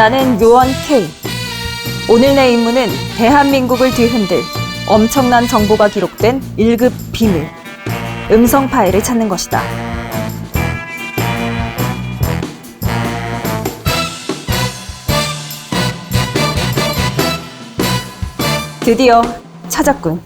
나는 요원 K. 오늘 내 임무는 대한민국을 뒤흔들 엄청난 정보가 기록된 1급 비밀 음성 파일을 찾는 것이다. 드디어 찾았군.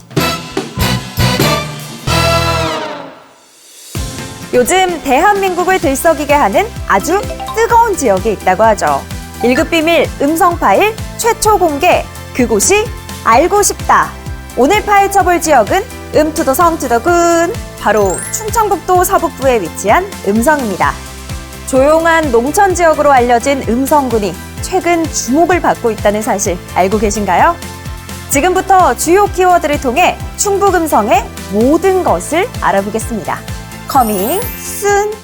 요즘 대한민국을 들썩이게 하는 아주 뜨거운 지역이 있다고 하죠. 1급 비밀 음성 파일 최초 공개 그곳이 알고 싶다. 오늘 파헤쳐볼 지역은 음투더 성 투더군 바로 충청북도 서북부에 위치한 음성입니다. 조용한 농촌 지역으로 알려진 음성군이 최근 주목을 받고 있다는 사실 알고 계신가요? 지금부터 주요 키워드를 통해 충북 음성의 모든 것을 알아보겠습니다. 커밍 순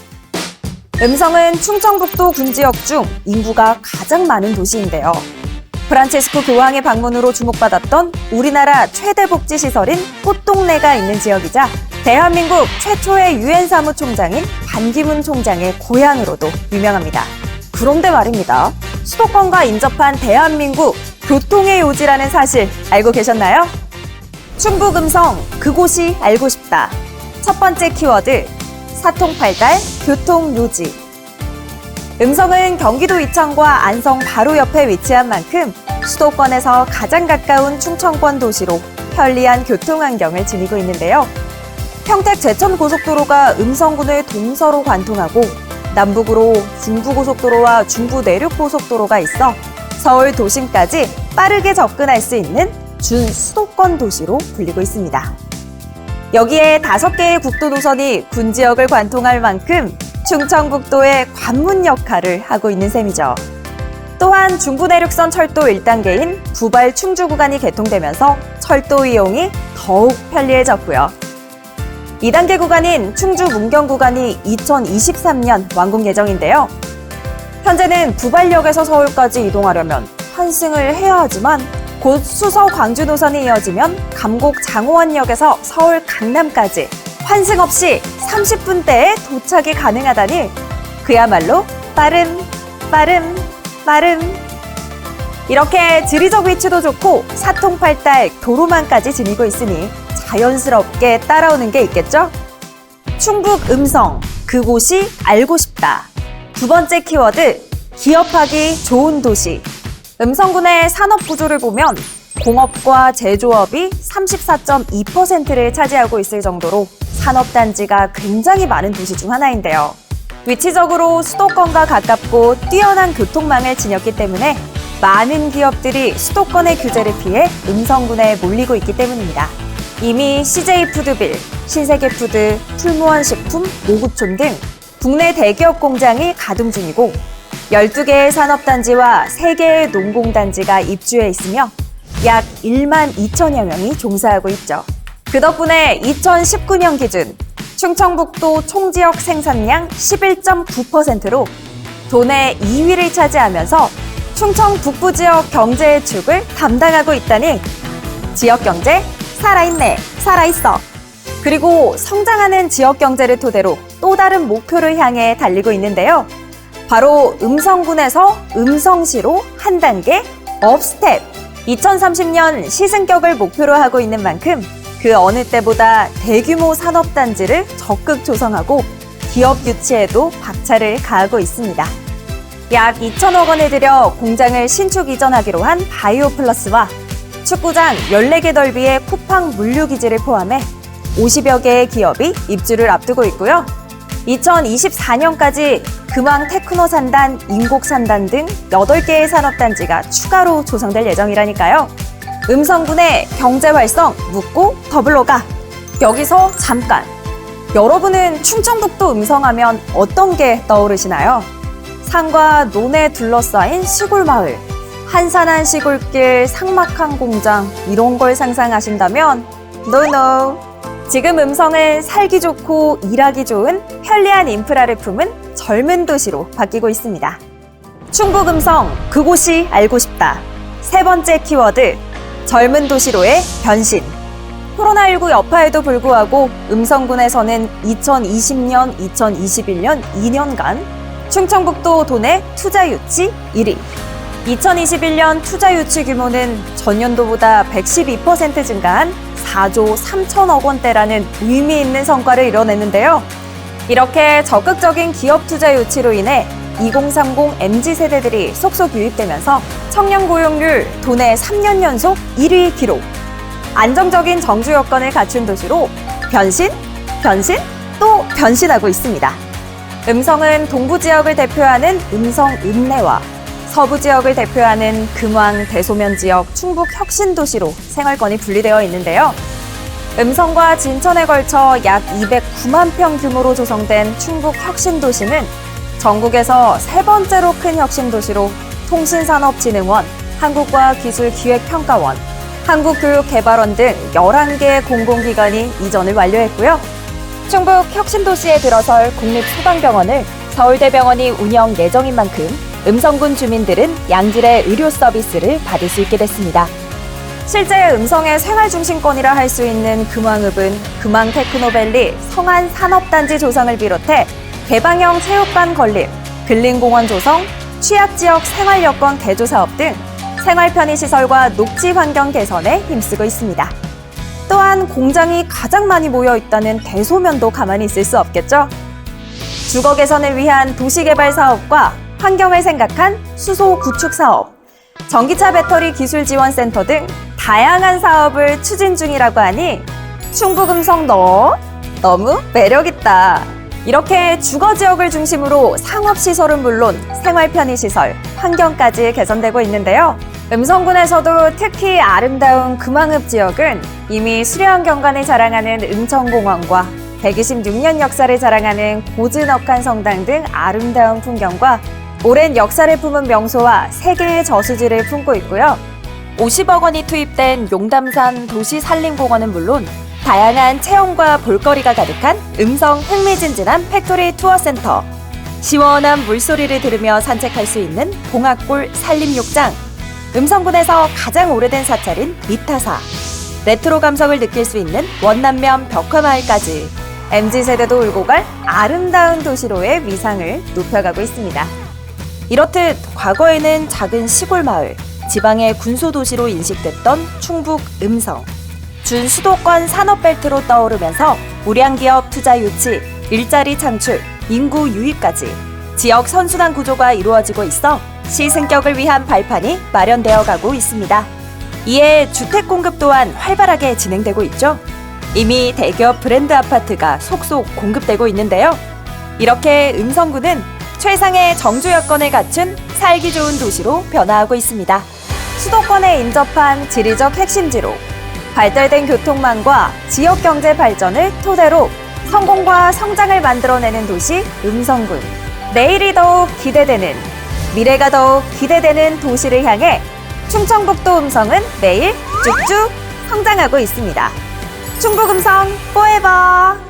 음성은 충청북도 군 지역 중 인구가 가장 많은 도시인데요. 프란체스코 교황의 방문으로 주목받았던 우리나라 최대 복지 시설인 꽃동네가 있는 지역이자 대한민국 최초의 유엔 사무총장인 반기문 총장의 고향으로도 유명합니다. 그런데 말입니다. 수도권과 인접한 대한민국 교통의 요지라는 사실 알고 계셨나요? 충북 음성 그곳이 알고 싶다. 첫 번째 키워드 사통팔달 교통요지 음성은 경기도 이천과 안성 바로 옆에 위치한 만큼 수도권에서 가장 가까운 충청권 도시로 편리한 교통 환경을 지니고 있는데요. 평택 제천 고속도로가 음성군을 동서로 관통하고 남북으로 중부 고속도로와 중부 내륙 고속도로가 있어 서울 도심까지 빠르게 접근할 수 있는 준 수도권 도시로 불리고 있습니다. 여기에 다섯 개의 국도 노선이 군 지역을 관통할 만큼 충청북도의 관문 역할을 하고 있는 셈이죠. 또한 중부내륙선 철도 1단계인 부발 충주 구간이 개통되면서 철도 이용이 더욱 편리해졌고요. 2단계 구간인 충주 문경 구간이 2023년 완공 예정인데요. 현재는 부발역에서 서울까지 이동하려면 환승을 해야 하지만 곧 수서 광주 노선이 이어지면 감곡 장호원역에서 서울 강남까지 환승 없이 30분대에 도착이 가능하다니 그야말로 빠름 빠름 빠름 이렇게 지리적 위치도 좋고 사통팔달 도로망까지 지니고 있으니 자연스럽게 따라오는 게 있겠죠? 충북 음성 그곳이 알고 싶다. 두 번째 키워드 기업하기 좋은 도시. 음성군의 산업 구조를 보면 공업과 제조업이 34.2%를 차지하고 있을 정도로 산업단지가 굉장히 많은 도시 중 하나인데요. 위치적으로 수도권과 가깝고 뛰어난 교통망을 지녔기 때문에 많은 기업들이 수도권의 규제를 피해 음성군에 몰리고 있기 때문입니다. 이미 CJ푸드빌, 신세계푸드, 풀무원식품, 모구촌 등 국내 대기업 공장이 가동 중이고 12개의 산업단지와 3개의 농공단지가 입주해 있으며 약 1만 2천여 명이 종사하고 있죠. 그 덕분에 2019년 기준 충청북도 총지역 생산량 11.9%로 도내 2위를 차지하면서 충청 북부 지역 경제의 축을 담당하고 있다니 지역 경제 살아있네, 살아있어. 그리고 성장하는 지역 경제를 토대로 또 다른 목표를 향해 달리고 있는데요. 바로 음성군에서 음성시로 한 단계 업스텝. 2030년 시승격을 목표로 하고 있는 만큼 그 어느 때보다 대규모 산업단지를 적극 조성하고 기업 유치에도 박차를 가하고 있습니다. 약 2천억 원을 들여 공장을 신축 이전하기로 한 바이오 플러스와 축구장 14개 넓이의 쿠팡 물류기지를 포함해 50여 개의 기업이 입주를 앞두고 있고요. 2024년까지 금왕 테크노 산단, 인곡 산단 등 8개의 산업단지가 추가로 조성될 예정이라니까요. 음성군의 경제 활성 묻고 더블로 가. 여기서 잠깐. 여러분은 충청북도 음성하면 어떤 게 떠오르시나요? 산과 논에 둘러싸인 시골 마을, 한산한 시골길, 삭막한 공장 이런 걸 상상하신다면 노노. 지금 음성은 살기 좋고 일하기 좋은 편리한 인프라를 품은 젊은 도시로 바뀌고 있습니다. 충북 음성 그곳이 알고 싶다. 세 번째 키워드 젊은 도시로의 변신. 코로나19 여파에도 불구하고 음성군에서는 2020년, 2021년 2년간 충청북도 도내 투자 유치 1위, 2021년 투자 유치 규모는 전년도보다 112% 증가한 4조 3천억 원대라는 의미 있는 성과를 이뤄냈는데요. 이렇게 적극적인 기업 투자 유치로 인해 2030 MZ 세대들이 속속 유입되면서 청년 고용률 도내 3년 연속 1위 기록. 안정적인 정주 여건을 갖춘 도시로 변신, 변신, 또 변신하고 있습니다. 음성은 동부 지역을 대표하는 음성 읍내와 서부 지역을 대표하는 금왕 대소면 지역 충북 혁신 도시로 생활권이 분리되어 있는데요. 음성과 진천에 걸쳐 약 209만 평 규모로 조성된 충북 혁신 도시는 전국에서 세 번째로 큰 혁신 도시로 통신산업진흥원, 한국과기술기획평가원, 한국교육개발원 등 11개의 공공기관이 이전을 완료했고요. 충북 혁신도시에 들어설 국립소방병원을 서울대병원이 운영 예정인 만큼 음성군 주민들은 양질의 의료 서비스를 받을 수 있게 됐습니다. 실제 음성의 생활중심권이라 할 수 있는 금왕읍은 금왕 테크노밸리 성안 산업단지 조성을 비롯해 개방형 체육관 건립, 근린공원 조성, 취약지역 생활여건 개조 사업 등 생활 편의시설과 녹지 환경 개선에 힘쓰고 있습니다. 또한 공장이 가장 많이 모여 있다는 대소면도 가만히 있을 수 없겠죠. 주거 개선을 위한 도시개발 사업과 환경을 생각한 수소 구축 사업, 전기차 배터리 기술 지원 센터 등 다양한 사업을 추진 중이라고 하니 충북음성 너 너무 매력있다. 이렇게 주거 지역을 중심으로 상업 시설은 물론 생활 편의 시설, 환경까지 개선되고 있는데요. 음성군에서도 특히 아름다운 금왕읍 지역은 이미 수려한 경관을 자랑하는 음천공원과 126년 역사를 자랑하는 고즈넉한 성당 등 아름다운 풍경과 오랜 역사를 품은 명소와 세계의 저수지를 품고 있고요. 50억 원이 투입된 용담산 도시산림공원은 물론 다양한 체험과 볼거리가 가득한 음성 흥미진진한 팩토리 투어센터, 시원한 물소리를 들으며 산책할 수 있는 봉학골 산림욕장, 음성군에서 가장 오래된 사찰인 미타사, 레트로 감성을 느낄 수 있는 원남면 벽화마을까지 MZ세대도 울고 갈 아름다운 도시로의 위상을 높여가고 있습니다. 이렇듯 과거에는 작은 시골 마을, 지방의 군소도시로 인식됐던 충북 음성. 준 수도권 산업벨트로 떠오르면서 우량기업 투자 유치, 일자리 창출, 인구 유입까지 지역 선순환 구조가 이루어지고 있어 시승격을 위한 발판이 마련되어 가고 있습니다. 이에 주택 공급 또한 활발하게 진행되고 있죠. 이미 대기업 브랜드 아파트가 속속 공급되고 있는데요. 이렇게 음성구는 최상의 정주 여건을 갖춘 살기 좋은 도시로 변화하고 있습니다. 수도권에 인접한 지리적 핵심지로 발달된 교통망과 지역 경제 발전을 토대로 성공과 성장을 만들어내는 도시 음성군. 내일이 더욱 기대되는 미래가 더욱 기대되는 도시를 향해 충청북도 음성은 매일 쭉쭉 성장하고 있습니다. 충북 음성 포에버!